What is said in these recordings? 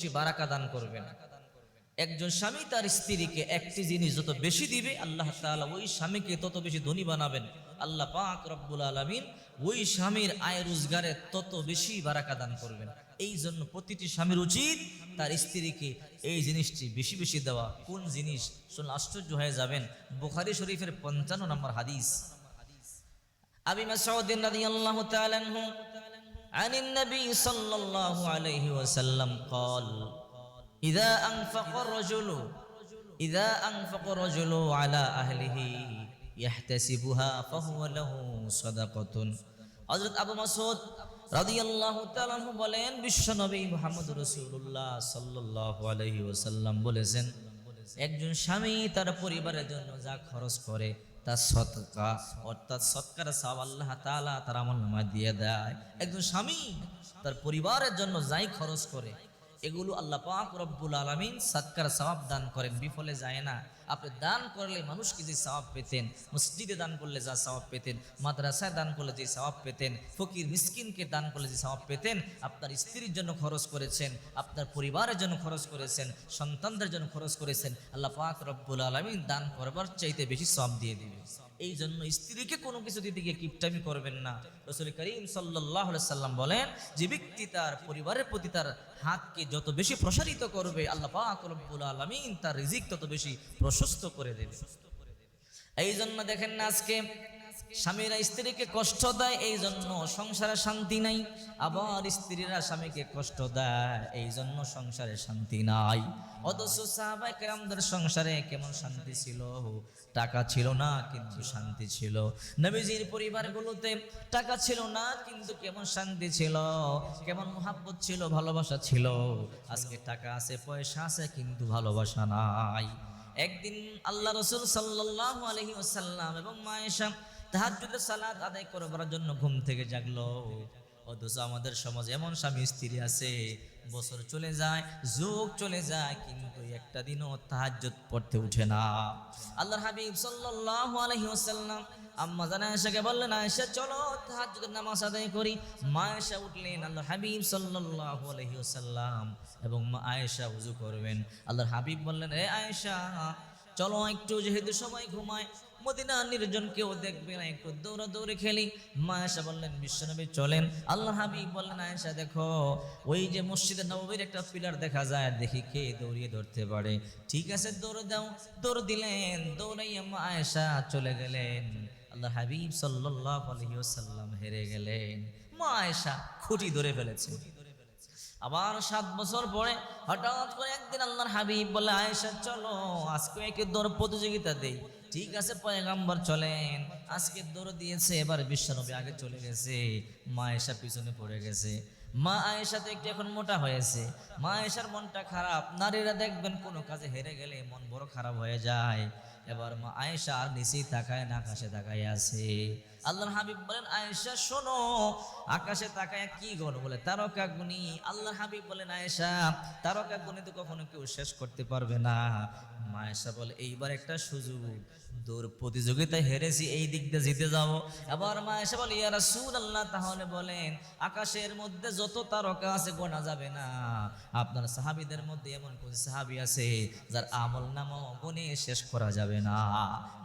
বেশি বারাকা দান করবেন একজন স্বামী তার স্ত্রীকে একটি জিনিস যত বেশি দিবে, আল্লাহ তাআলা ওই স্বামীকে তত বেশি ধনী বানাবেন। আল্লাহ পাক রব্বুল আলামিন ওই স্বামীর আয় রোজগারে তত বেশি বারাকা দান করবেন। এই জন্য প্রতিটি স্বামীর উচিত তার স্ত্রীকে এই জিনিসটি বেশি বেশি দেওয়া। কোন জিনিস? শুন আশ্চর্য হয়ে যাবেন। বুখারী শরীফের পঞ্চান্ন নম্বর হাদিস। আবি মাসউদ রাদিয়াল্লাহু তাআলা আনহু عن النبي صلى الله عليه وسلم قال إذا أنفق الرجل إذا أنفق الرجل على أهله يحتسبها فهو له صدقة হযরত আবু মাসউদ রাদিয়াল্লাহু তাআলা আনহু বলেন বিশ্বনবী মুহাম্মদ রাসূলুল্লাহ সাল্লাল্লাহু আলাইহি ওয়াসাল্লাম বলেছেন একজন স্বামী তার পরিবারের জন্য যা খরচ করে তার সৎকা, অর্থাৎ সৎকার সব আল্লাহ তালা তার আমল নামায় দিয়ে দেয়। একজন স্বামী তার পরিবারের জন্য যাই খরচ করে, এগুলো আল্লাহ পাক রব্বুল আলমিন সৎকার সবাব দান করেন, বিফলে যায় না। আপনি দান করলে মানুষকে যে স্বভাব পেতেন, মসজিদে দান করলে যা স্বভাব পেতেন, মাদ্রাসায় দান করলে যে স্বভাব পেতেন, ফকির মিসকিনকে দান করলে যে স্বভাব পেতেন, আপনার স্ত্রীর জন্য খরচ করেছেন, আপনার পরিবারের জন্য খরচ করেছেন, সন্তানদের জন্য খরচ করেছেন, আল্লাহ পাক রব্বুল আলমিন দান করবার চাইতে বেশি সব দিয়ে দিবে এই জন্য স্ত্রীকে কোনো কিছু দিতে গিয়ে কিপটামি করবেন না। রসুল করিম সাল্লাহ সাল্লাম বলেন, যে ব্যক্তি তার পরিবারের প্রতি তার হাতকে যত বেশি প্রসারিত করবে, আল্লাহ পাকুল আলমিন তার রিজিক তত বেশি প্রশস্ত করে দেবে। এই জন্য দেখেন না আজকে স্বামীরা স্ত্রীকে কষ্ট দেয় এই জন্য সংসারে শান্তি নাই। আবার স্ত্রীরা স্বামীকে কষ্ট দেয় এই জন্য সংসারে শান্তি নাই। অথচ সাহাবাই কেরামদের সংসারে কেমন শান্তি ছিল? টাকা ছিল না, কিন্তু শান্তি ছিল। নবীজির পরিবারগুলোতে টাকা ছিল না, কিন্তু কেমন শান্তি ছিল? কেমন মোহাব্বত ছিল? ভালোবাসা ছিল? আজকে টাকা আছে, পয়সা আছে, কিন্তু ভালোবাসা নাই। একদিন আল্লাহ রসুল সাল্লাহ আলহি ওসাল্লাম এবং মায়েশা তাহাজুদের সালাত আদায় করবার জন্য ঘুম থেকে জাগলো। অথচ আমাদের সমাজে এমন স্বামী, স্ত্রী আছে, বছর চলে যায়, যুগ চলে যায়, কিন্তু একটা দিনও তাহাজ্জুদ পড়তে উঠে না। আল্লাহর হাবিব সাল্লাল্লাহু আলাইহি আম্মা জানা আয়েশাকে বললেন, আয়েশা, চলো তাহাজ্জুদের নামাজ আদায় করি। মা আয়েশা উঠলেন আল্লাহর হাবিব সাল্লাল্লাহু আলাইহি ওয়াসাল্লাম এবং মা আয়েশা ওযু করবেন। আল্লাহর হাবিব বললেন, এ আয়েশা, চলো একটু যেহেতু সবাই ঘুমায় মদিনা নির্জন কেউ দেখবে না, একটু দৌড়া দৌড়ে খেলি। মা আয়েশা বললেন, বিশ্বনবী চলেন। আল্লাহ হাবিব বললেন, আয়েশা দেখো, ওই যে মসজিদে নববীর একটা পিলার দেখা যায়, দেখি কে দৌড়িয়ে ধরতে পারে। ঠিক আছে, দৌড়ে দাও। দৌড় দিলেন, দৌড়াইয়া মা আয়েশা চলে গেলেন। আল্লাহ হাবিব সাল্লাল্লাহু আলাইহি ওয়াসাল্লাম হেরে গেলেন। মা আয়েশা খুঁটি ধরে ফেলেছে। আবার সাত বছর পরে হঠাৎ করে একদিন আল্লাহর হাবিব বলে আয়েশা চলো, আজকে একে দৌড় প্রতিযোগিতা দেই। ঠিক আছে, পয়গাম্বর চলেন। আজকে দৌড় দিয়েছে, এবার বিশ্বনবী আগে চলে গেছে। মা আয়েশা পিছনে পড়ে গেছে। মা আয়েশা তো একটু এখন মোটা হয়েছে। মা আয়েশার মনটা খারাপ। নারীরা দেখবেন কোনো কাজে হেরে গেলে মন বড় খারাপ হয়ে যায়। এবার মা আয়েশা আর নিচেই তাকায় না, আকাশে তাকায় আছে। আল্লাহর হাবিব বলেন, আয়েশা, শোনো, আকাশে তাকায় কি গণ বলে, তারকা গুনি আল্লাহর হাবিব বলেন, আয়েশা, তারকা গুনি তো কখনো কেউ শেষ করতে পারবে না। মা আয়েশা বলে, এইবার একটা সুযোগ দৌড় প্রতিযোগিতায় হেরেছি, এই দিক দিয়ে জিতে যাব। আবার মা আয়েশা বলে, ইয়া রাসূলুল্লাহ, তাহলে বলেন, আকাশের মধ্যে যত তারকা আছে, গোনা যাবে না। আপনার সাহাবীদের মধ্যে এমন কোন সাহাবী আছে, যার আমল নামও গুনে শেষ করা যাবে না।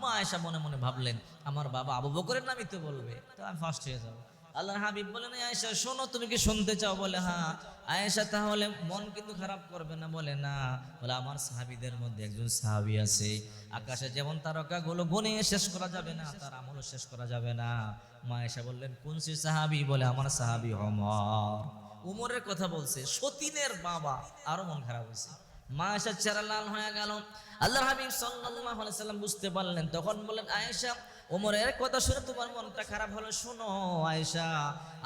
মা আয়েশা মনে মনে ভাবলেন, আমার বাবা আবু বকরের নামই তো বলবে, তো আমি ফার্স্ট হয়ে যাব। আল্লাহর হাবিব বলেন, আয়েশা, শোনো, তুমি কি শুনতে চাও? বলে হ্যাঁ। আয়েশা তাহলে মন কিন্তু খারাপ করবে না, বলে না। বলে, আমার সাহাবীদের মধ্যে একজন সাহাবী আছে, আকাশে যেমন তারকাগুলো গুনে শেষ করা যাবে না, তার আমলও শেষ করা যাবে না। মা আয়েশা বললেন, কোন সে সাহাবী? বলে, আমার সাহাবি অমর। উমরের কথা বলছে, সতীনের বাবা, আরও মন খারাপ হয়েছে। মা আয়েশার চেহারা লাল হয়ে গেল। আল্লাহ হাবিব সাল্লাম বুঝতে পারলেন, তখন বললেন, আয়েশা, ওমরের কথা শুনে তোমার মনটা খারাপ হলো। শোনো, আয়েশা,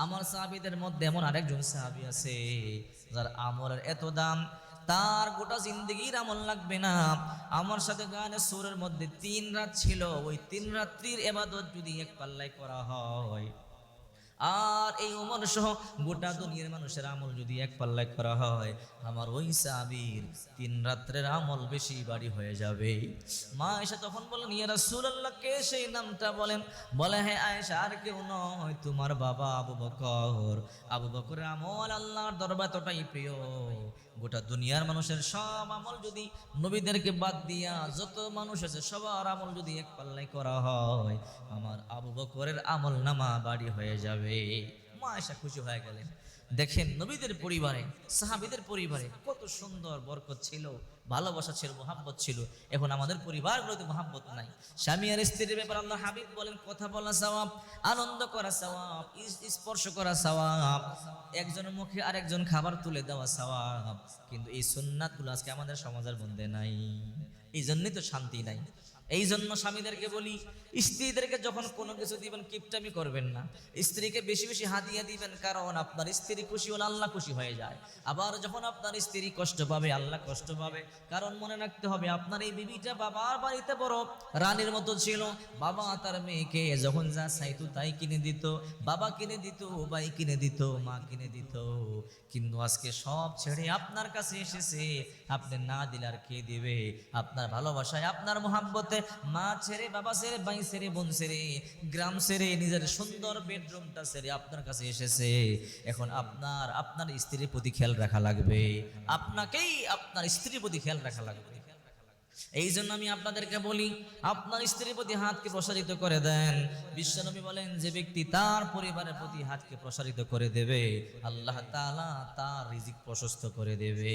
আমার সাহাবীদের মধ্যে এমন আরেকজন সাহাবী আছে, যার আমলের এত দাম, তার গোটা জিন্দগির আমল লাগবে না। আমার সাথে গানের সুরের মধ্যে তিন রাত ছিল, ওই তিন রাত্রির এবাদত যদি এক পাল্লায় করা হয়, আর এই উমর সহ গোটা দুনিয়ার মানুষের আমল যদি এক পাল্লায় করা হয়, আমার ওই সাবির তিন রাত্রের আমল বেশি বাড়ি হয়ে যাবে। মা এসে তখন বলেন ইয়া রাসূলুল্লাহ, কে সেই নামটা বলেন? বলে হ্যাঁ আয়েশা, আর কেউ নয়, তোমার বাবা আবু বকর। আবু বকরের আমল আল্লাহর দরবার এতটাই প্রিয়। গোটা দুনিয়ার মানুষের সব আমল যদি নবীদেরকে বাদ দিয়া যত মানুষ আছে, সবার আমল যদি এক পাল্লাই করা হয়, আমার আবু বকরের আমল নামা বাড়ি হয়ে যাবে। মা এসা খুশি হয়ে গেলেন। দেখেন নবীদের পরিবারে, সাহাবিদের পরিবারে কত সুন্দর বরকত ছিল, ভালোবাসা ছিল, মোহাব্বত ছিল। এখন আমাদের পরিবারগুলোতে মোহাব্বত নাই। স্বামী আর স্ত্রীর ব্যাপার আল্লাহ হাবিব বলেন, কথা বলা সওয়াব, আনন্দ করা সওয়াব স্পর্শ করা সওয়াব একজনের মুখে আরেকজন খাবার তুলে দেওয়া সওয়াব। কিন্তু এই সুন্নাতগুলো আজকে আমাদের সমাজের মধ্যে নাই। এই জন্যই তো শান্তি নাই। এই জন্য স্বামীদেরকে বলি, স্ত্রীদেরকে যখন কোনো কিছু দিবেন, কিপটামি করবেন না। স্ত্রীকে বেশি বেশি হাদিয়া দিবেন, কারণ আপনার স্ত্রী খুশি হলে আল্লাহ খুশি হয়ে যায়। আবার যখন আপনার স্ত্রী কষ্ট পাবে, আল্লাহ কষ্ট পাবে। কারণ মনে রাখতে হবে, আপনার এই বিবিটা বাবার বাড়িতে বড়, রানীর মতো ছিল। বাবা তার মেয়েকে যখন যা চাইতো তাই কিনে দিত। বাবা কিনে দিত, ভাই কিনে দিত, মা কিনে দিত। কিন্তু আজকে সব ছেড়ে আপনার কাছে এসেছে। আপনি না দিলে আর কে দিবে? আপনার ভালোবাসায় আপনার মোহাব্বতে মা ছেড়ে, বাবা ছেড়ে, ভাই ছেড়ে, বোন ছেড়ে, গ্রাম ছেড়ে, নিজের সুন্দর বেডরুমটা ছেড়ে আপনার কাছে এসেছে। এখন আপনার আপনার স্ত্রীর প্রতি খেয়াল রাখা লাগবে। আপনাকেই আপনার স্ত্রীর প্রতি খেয়াল রাখা লাগবে। এই জন্য আমি আপনাদেরকে বলি, আপনার স্ত্রীর প্রতি হাতকে প্রসারিত করে দেন। বিশ্বনবী বলেন, যে ব্যক্তি তার পরিবারের প্রতি হাতকে প্রসারিত করে দেবে, আল্লাহ তাআলা তার রিজিক প্রশস্ত করে দেবে।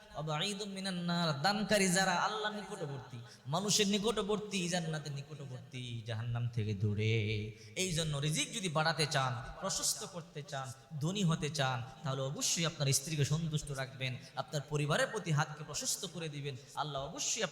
মানুষের নিকটবর্তী, জান্নাতের নিকটবর্তী, জাহান্নাম থেকে দূরে। এই জন্য রিজিক যদি বাড়াতে চান, প্রশস্ত করতে চান, ধনী হতে চান, তাহলে অবশ্যই আপনার স্ত্রীকে সন্তুষ্ট রাখবেন, আপনার পরিবারের প্রতি হাতকে প্রশস্ত করে দিবেন। আল্লাহ অবশ্যই